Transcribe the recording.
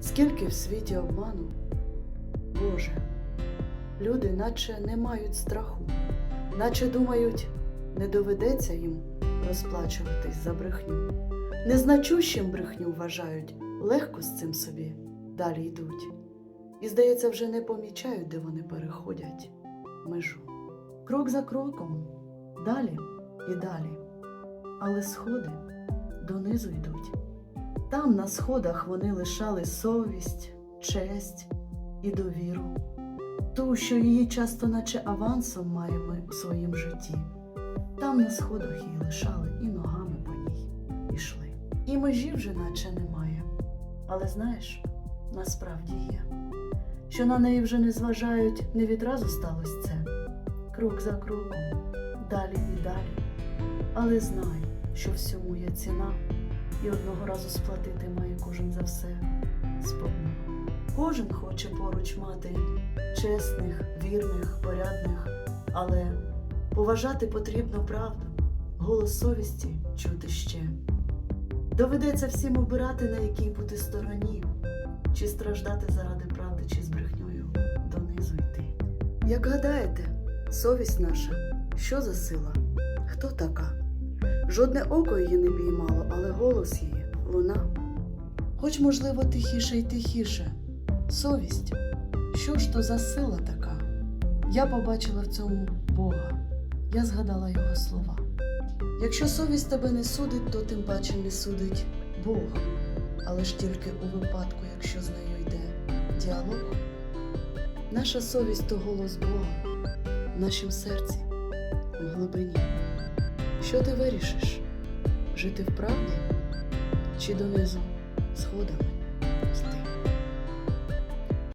Скільки в світі обману, Боже, люди наче не мають страху, наче думають, не доведеться їм розплачуватись за брехню. Незначущим брехню вважають, легко з цим собі далі йдуть. І, здається, вже не помічають, де вони переходять межу. Крок за кроком, далі і далі. Але сходи донизу йдуть. Там на сходах вони лишали совість, честь і довіру, ту, що її часто, наче авансом маємо у своїм житті. Там на сходах її лишали і ногами по ній ішли. І межі вже наче немає. Але знаєш, насправді є, що на неї вже не зважають, не відразу сталося це. Крок за кроком, далі і далі. Але знай, що всьому є ціна, і одного разу сплатити має кожен за все сповна. Кожен хоче поруч мати чесних, вірних, порядних, але поважати потрібно правду, голос совісті чути ще. Доведеться всім обирати, на якій бути стороні, чи страждати заради правди, чи з брехньою донизу йти. Як гадаєте, совість наша, що за сила? Хто така? Жодне око її не піймало, але голос її луна. Хоч, можливо, тихіше й тихіше. Совість, що ж то за сила така? Я побачила в цьому Бога, я згадала його слова. Якщо совість тебе не судить, то тим паче не судить Бог, але ж тільки у випадку, якщо з нею йде діалог. Наша совість то голос Бога в нашім серці, у глибині. Що ти вирішиш? Жити вправді чи донизу сходами?